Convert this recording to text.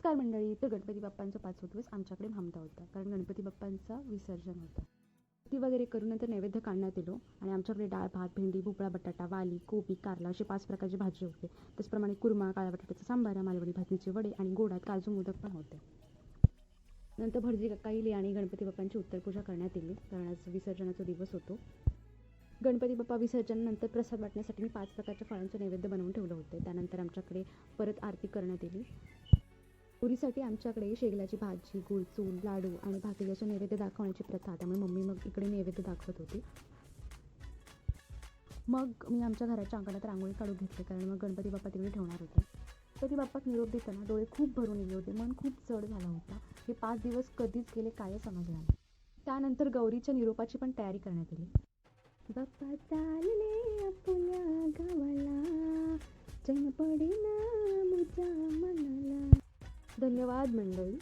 नमस्कार मंडळी तर गणपती बाप्पांचा पाचवा दिवस आमच्याकडे भामटा होता कारण गणपती बाप्पांचा विसर्जन होतं. ती वगैरे करून नंतर नैवेद्य काढण्यात येलो आणि आमच्याकडे डाळ भात भेंडी भोपळा बटाटा वाली कोबी कारला असे पाच प्रकारची भाजी होते. त्याचप्रमाणे कुर्मा काळ्या बटाट्याचा सांबार मालवणी भाजीचे वडे आणि गोडात काजू मोदक पण होते. नंतर भटजी काका इले आणि गणपती बाप्पांची उत्तरपूजा करण्यात येईल कारण आज विसर्जनाचा दिवस होतो. गणपती बाप्पा विसर्जनानंतर प्रसाद वाटण्यासाठी मी पाच प्रकारच्या फळांचं नैवेद्य बनवून ठेवलं होतं. त्यानंतर आमच्याकडे परत आरती करण्यात येईल पुरीसाठी आमच्याकडे शेगलाची भाजी गुळचूर लाडू आणि भाकरी नैवेद्य दाखवण्याची प्रथा. त्यामुळे मम्मी मग इकडे नैवेद्य दाखवत होती. मग मी आमच्या घराच्या अंगणात रांगोळी काढून घेतली कारण मग गणपती बाप्पा तिकडे ठेवणार होते. गणपती बाप्पात निरोप देताना डोळे खूप भरून गेले होते. मन खूप जड झाला होता. हे पाच दिवस कधीच गेले काय समजलं नाही. त्यानंतर गौरीच्या निरोपाची पण तयारी करण्यात आली. बाप्पा चालले आपल्या गावाला. चैन पडेना धन्यवाद मंडळी.